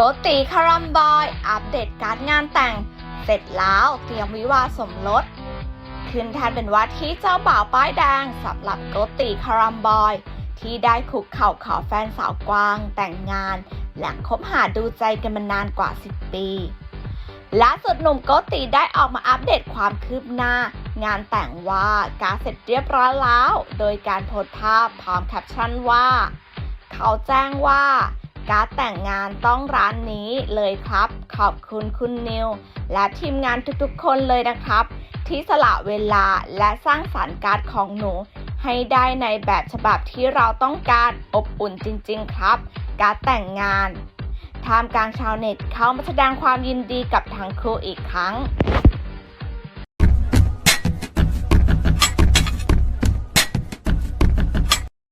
โรตีคารัมบอย อัปเดตการดงานแต่ง เสร็จแล้วเตรียมวิวาสมรส ขึ้นแทนเป็นว่าที่เจ้าบ่าวป้ายแดงสำหรับโกติคารัมบอย ที่ได้คุกเข่าขอแฟนสาวกวางแต่งงาน หลังคบหาดูใจกันมานานกว่า 10 ปีล่าสุดหนุ่มโกติได้ออกมาอัปเดตความคืบหน้า งานแต่งว่าการเสร็จเรียบร้อยแล้ว โดยการโพสต์ภาพพร้อมแคปชั่นว่า เขาแจ้งว่า การดแต่งงานต้องร้านนี้เลยครับ ขอบคุณคุณนิว และทีมงานทุกๆ คนเลยนะครับ ที่สละเวลาและสร้างสารรค์การ์ดของหนู ให้ได้ในแบบฉบับที่เราต้องการอบอุ่นจริง ๆ ครับ การดแต่งงานท่ามกลางชาวเน็ตเข้ามาแสดงความยินดีกับทั้งคู่อีกครั้ง